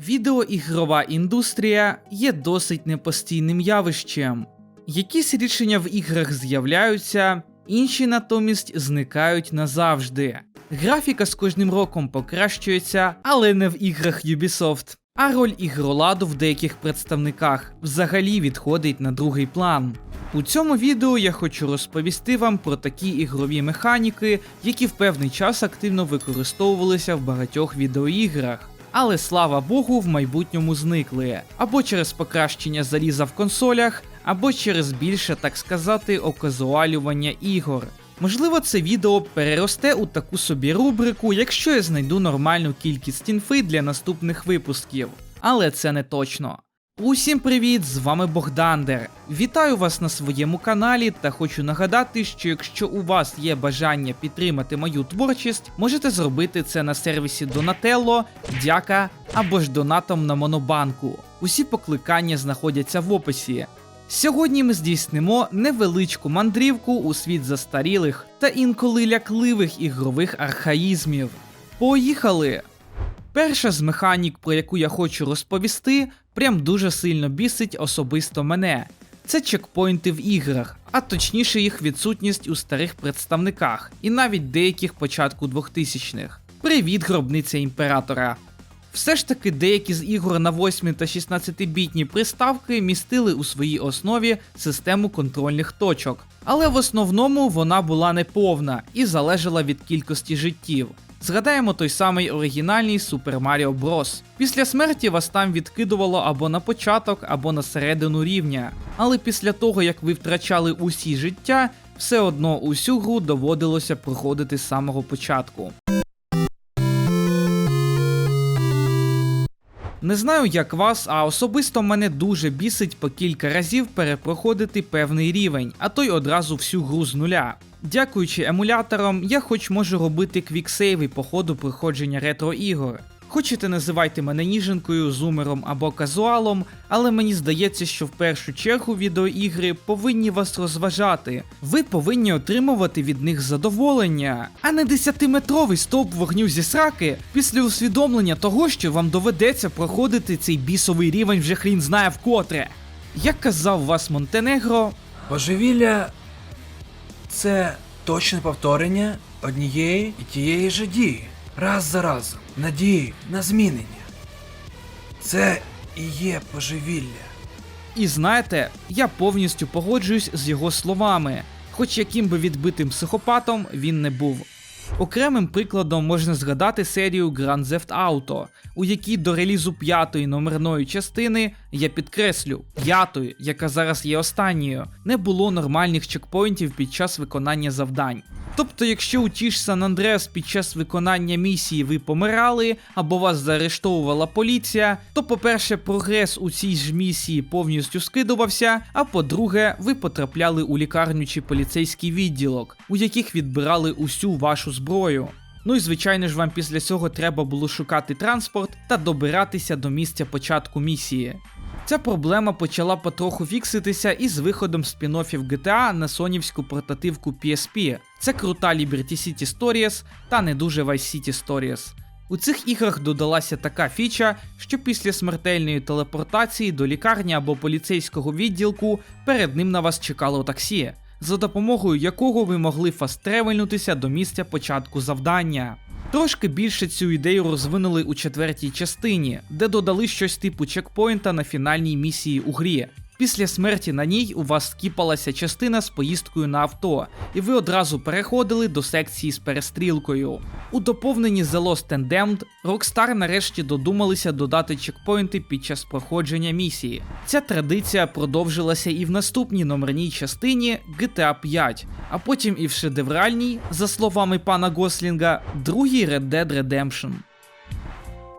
Відеоігрова індустрія є досить непостійним явищем. Якісь рішення в іграх з'являються, інші натомість зникають назавжди. Графіка з кожним роком покращується, але не в іграх Ubisoft. А роль ігроладу в деяких представниках взагалі відходить на другий план. У цьому відео я хочу розповісти вам про такі ігрові механіки, які в певний час активно використовувалися в багатьох відеоіграх. Але слава Богу, в майбутньому зникли або через покращення заліза в консолях, або через більше, так сказати, оказуалювання ігор. Можливо, це відео переросте у таку собі рубрику, якщо я знайду нормальну кількість інфи для наступних випусків. Але це не точно. Усім привіт! З вами Богдандер. Вітаю вас на своєму каналі та хочу нагадати, що якщо у вас є бажання підтримати мою творчість, можете зробити це на сервісі Donatello, Дяка або ж донатом на Монобанку. Усі покликання знаходяться в описі. Сьогодні ми здійснимо невеличку мандрівку у світ застарілих та інколи лякливих ігрових архаїзмів. Поїхали! Перша з механік, про яку я хочу розповісти, прям дуже сильно бісить особисто мене. Це чекпоінти в іграх, а точніше їх відсутність у старих представниках і навіть деяких початку 2000-х. Привіт, гробниця імператора! Все ж таки деякі з ігор на 8 та 16-бітні приставки містили у своїй основі систему контрольних точок, але в основному вона була неповна і залежала від кількості життів. Згадаємо той самий оригінальний Super Mario Bros. Після смерті вас там відкидувало або на початок, або на середину рівня. Але після того, як ви втрачали усі життя, все одно усю гру доводилося проходити з самого початку. Не знаю, як вас, а особисто мене дуже бісить по кілька разів перепроходити певний рівень, а то й одразу всю гру з нуля. Дякуючи емуляторам, я хоч можу робити квіксейви по ходу проходження ретро ігор. Хочете називайте мене ніженкою, зумером або казуалом, але мені здається, що в першу чергу відеоігри повинні вас розважати. Ви повинні отримувати від них задоволення, а не 10-метровий стовп вогню зі сраки після усвідомлення того, що вам доведеться проходити цей бісовий рівень вже хрін знає вкотре. Як казав вас Монтенегро, Божевілля це точне повторення однієї і тієї ж дії, раз за разом, надії на змінення. Це і є божевілля. І знаєте, я повністю погоджуюсь з його словами, хоч яким би відбитим психопатом він не був. Окремим прикладом можна згадати серію Grand Theft Auto, у якій до релізу п'ятої номерної частини, я підкреслю, п'ятої, яка зараз є останньою, не було нормальних чекпоінтів під час виконання завдань. Тобто, якщо у ті ж Сан Андреас під час виконання місії ви помирали або вас заарештовувала поліція, то, по-перше, прогрес у цій ж місії повністю скидувався, а по-друге, ви потрапляли у лікарню чи поліцейський відділок, у яких відбирали усю вашу зброю. Ну і звичайно ж вам після цього треба було шукати транспорт та добиратися до місця початку місії. Ця проблема почала потроху фікситися із виходом спін-оффів GTA на сонівську портативку PSP. Це крута Liberty City Stories та не дуже Vice City Stories. У цих іграх додалася така фіча, що після смертельної телепортації до лікарні або поліцейського відділку перед ним на вас чекало таксі, за допомогою якого ви могли фаст-тревельнутися до місця початку завдання. Трошки більше цю ідею розвинули у четвертій частині, де додали щось типу чекпоінта на фінальній місії у грі. Після смерті на ній у вас скіпалася частина з поїздкою на авто, і ви одразу переходили до секції з перестрілкою. У доповненні The Lost and Damned Rockstar нарешті додумалися додати чекпоінти під час проходження місії. Ця традиція продовжилася і в наступній номерній частині GTA 5, а потім і в шедевральній, за словами пана Гослінга, другій Red Dead Redemption.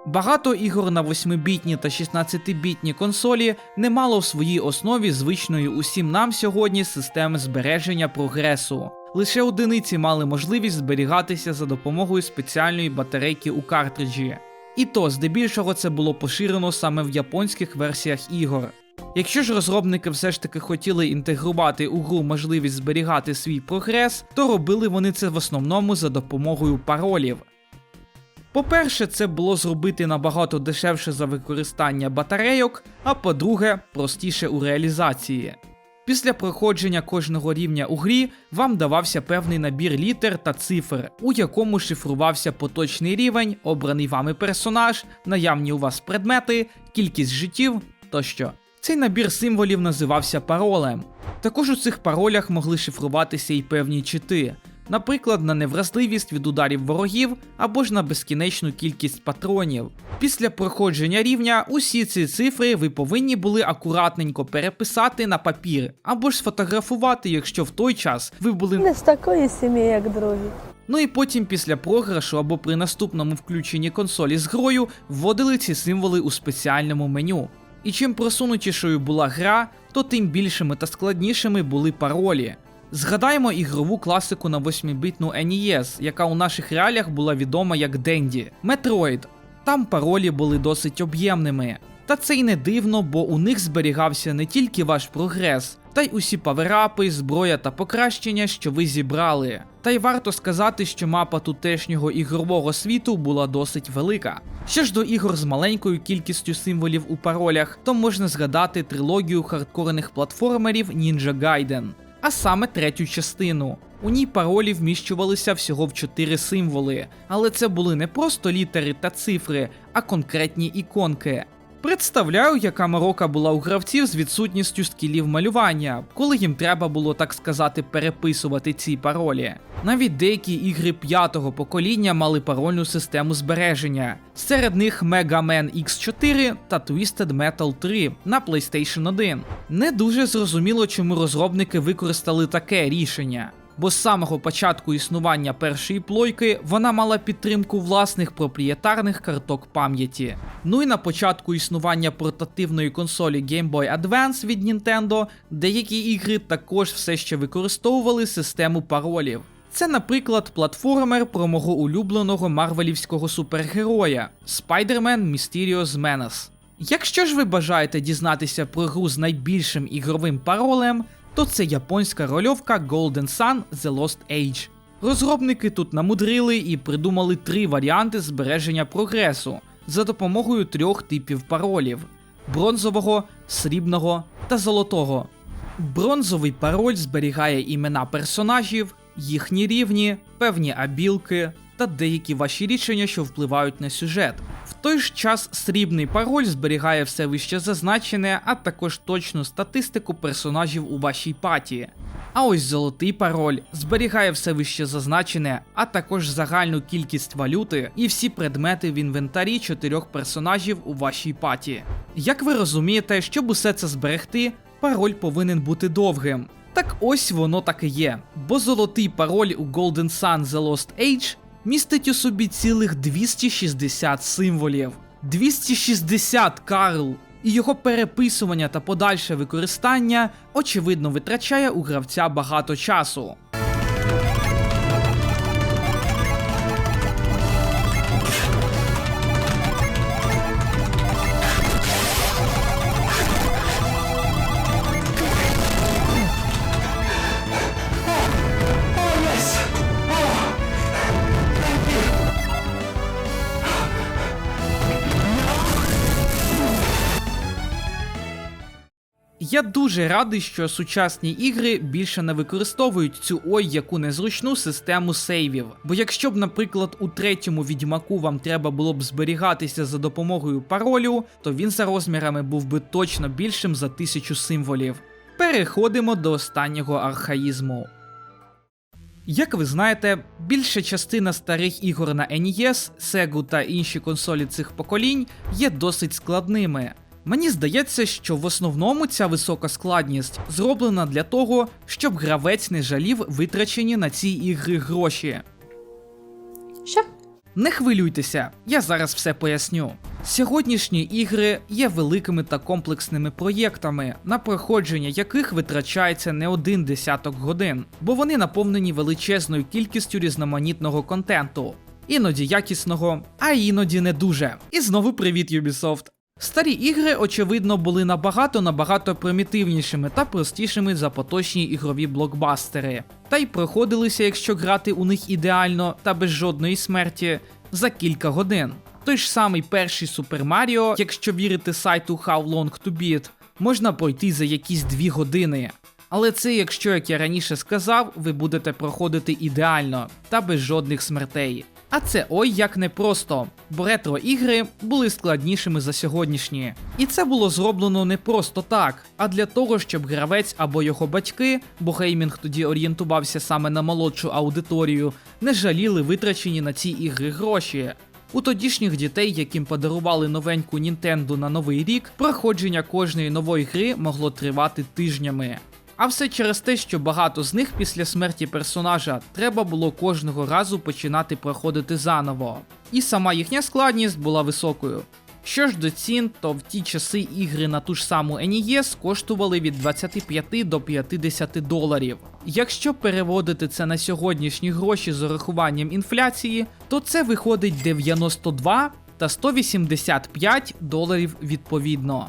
Багато ігор на 8-бітні та 16-бітні консолі не мало в своїй основі звичної усім нам сьогодні системи збереження прогресу. Лише одиниці мали можливість зберігатися за допомогою спеціальної батарейки у картриджі. І то, здебільшого, це було поширено саме в японських версіях ігор. Якщо ж розробники все ж таки хотіли інтегрувати у гру можливість зберігати свій прогрес, то робили вони це в основному за допомогою паролів. По-перше, це було зробити набагато дешевше за використання батарейок, а по-друге, простіше у реалізації. Після проходження кожного рівня у грі вам давався певний набір літер та цифр, у якому шифрувався поточний рівень, обраний вами персонаж, наявні у вас предмети, кількість життів тощо. Цей набір символів називався паролем. Також у цих паролях могли шифруватися і певні чити, наприклад, на невразливість від ударів ворогів або ж на безкінечну кількість патронів. Після проходження рівня усі ці цифри ви повинні були акуратненько переписати на папір або ж сфотографувати, якщо в той час ви були Не з такої сім'ї, як другі. Ну і потім після програшу або при наступному включенні консолі з грою вводили ці символи у спеціальному меню. І чим просунутішою була гра, то тим більшими та складнішими були паролі. Згадаємо ігрову класику на 8-бітну NES, яка у наших реаліях була відома як Денді Metroid. Там паролі були досить об'ємними. Та це й не дивно, бо у них зберігався не тільки ваш прогрес, та й усі паверапи, зброя та покращення, що ви зібрали. Та й варто сказати, що мапа тутешнього ігрового світу була досить велика. Що ж до ігор з маленькою кількістю символів у паролях, то можна згадати трилогію хардкорних платформерів Ninja Gaiden, а саме третю частину. У ній паролі вміщувалися всього в чотири символи, але це були не просто літери та цифри, а конкретні іконки. Представляю, яка морока була у гравців з відсутністю скілів малювання, коли їм треба було, так сказати, переписувати ці паролі. Навіть деякі ігри п'ятого покоління мали парольну систему збереження. Серед них Mega Man X4 та Twisted Metal 3 на PlayStation 1. Не дуже зрозуміло, чому розробники використали таке рішення бо з самого початку існування першої плойки вона мала підтримку власних проприєтарних карток пам'яті. Ну і на початку існування портативної консолі Game Boy Advance від Nintendo деякі ігри також все ще використовували систему паролів. Це, наприклад, платформер про мого улюбленого марвелівського супергероя Spider-Man Mysterious Menace. Якщо ж ви бажаєте дізнатися про гру з найбільшим ігровим паролем, то це японська рольовка Golden Sun The Lost Age. Розробники тут намудрили і придумали три варіанти збереження прогресу за допомогою трьох типів паролів: бронзового, срібного та золотого. Бронзовий пароль зберігає імена персонажів, їхні рівні, певні абілки та деякі ваші рішення, що впливають на сюжет. Той ж час срібний пароль зберігає все вище зазначене, а також точну статистику персонажів у вашій паті. А ось золотий пароль зберігає все вище зазначене, а також загальну кількість валюти і всі предмети в інвентарі чотирьох персонажів у вашій паті. Як ви розумієте, щоб усе це зберегти, пароль повинен бути довгим. Так ось воно так і є, бо золотий пароль у Golden Sun The Lost Age містить у собі цілих 260 символів. 260, Карл! І його переписування та подальше використання очевидно витрачає у гравця багато часу. Я дуже радий, що сучасні ігри більше не використовують цю ой яку незручну систему сейвів. Бо якщо б, наприклад, у третьому відьмаку вам треба було б зберігатися за допомогою паролю, то він за розмірами був би точно більшим за тисячу символів. Переходимо до останнього архаїзму. Як ви знаєте, більша частина старих ігор на NES, Sega та інші консолі цих поколінь є досить складними. Мені здається, що в основному ця висока складність зроблена для того, щоб гравець не жалів витрачені на ці ігри гроші. Що? Не хвилюйтеся, я зараз все поясню. Сьогоднішні ігри є великими та комплексними проєктами, на проходження яких витрачається не один десяток годин, бо вони наповнені величезною кількістю різноманітного контенту, іноді якісного, а іноді не дуже. І знову привіт, Ubisoft! Старі ігри, очевидно, були набагато набагато примітивнішими та простішими за поточні ігрові блокбастери. Та й проходилися, якщо грати у них ідеально та без жодної смерті, за кілька годин. Той ж самий перший Super Mario, якщо вірити сайту How Long to Beat, можна пройти за якісь 2 години. Але це якщо, як я раніше сказав, ви будете проходити ідеально та без жодних смертей. А це ой як непросто, бо ретро ігри були складнішими за сьогоднішні. І це було зроблено не просто так, а для того, щоб гравець або його батьки, бо геймінг тоді орієнтувався саме на молодшу аудиторію, не жаліли витрачені на ці ігри гроші. У тодішніх дітей, яким подарували новеньку Nintendo на новий рік, проходження кожної нової гри могло тривати тижнями. А все через те, що багато з них після смерті персонажа треба було кожного разу починати проходити заново. І сама їхня складність була високою. Що ж до цін, то в ті часи ігри на ту ж саму NES коштували від 25 до 50 доларів. Якщо переводити це на сьогоднішні гроші з урахуванням інфляції, то це виходить 92 та 185 доларів відповідно.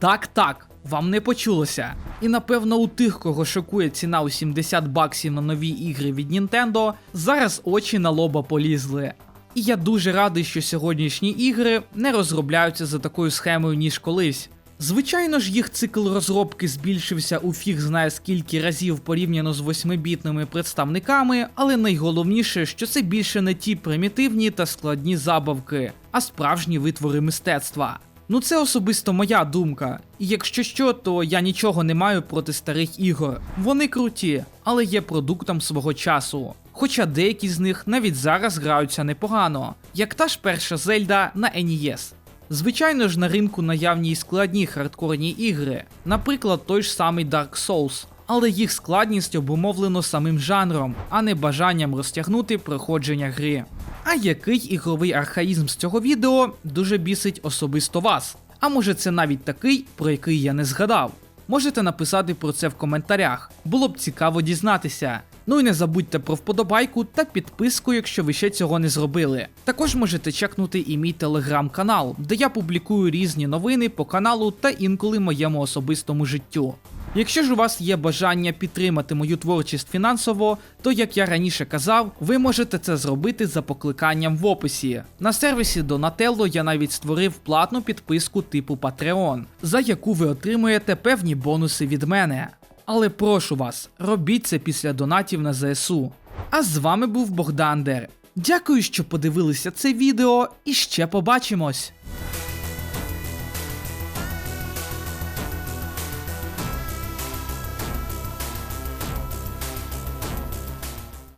Так, так, вам не почулося. І напевно у тих, кого шокує ціна у 70 баксів на нові ігри від Nintendo, зараз очі на лоба полізли. І я дуже радий, що сьогоднішні ігри не розробляються за такою схемою, ніж колись. Звичайно ж, їх цикл розробки збільшився у фіг знає скільки разів порівняно з 8-бітними представниками, але найголовніше, що це більше не ті примітивні та складні забавки, а справжні витвори мистецтва. Ну це особисто моя думка. І якщо що, то я нічого не маю проти старих ігор. Вони круті, але є продуктом свого часу. Хоча деякі з них навіть зараз граються непогано, як та ж перша Зельда на NES. Звичайно ж, на ринку наявні й складні хардкорні ігри, наприклад, той ж самий Dark Souls, але їх складність обумовлено самим жанром, а не бажанням розтягнути проходження гри. А який ігровий архаїзм з цього відео дуже бісить особисто вас? А може це навіть такий, про який я не згадав? Можете написати про це в коментарях, було б цікаво дізнатися. Ну і не забудьте про вподобайку та підписку, якщо ви ще цього не зробили. Також можете чекнути і мій телеграм-канал, де я публікую різні новини по каналу та інколи моєму особистому життю. Якщо ж у вас є бажання підтримати мою творчість фінансово, то як я раніше казав, ви можете це зробити за покликанням в описі. На сервісі Donatello я навіть створив платну підписку типу Patreon, за яку ви отримуєте певні бонуси від мене. Але прошу вас, робіть це після донатів на ЗСУ. А з вами був Богдан Дер. Дякую, що подивилися це відео, і ще побачимось!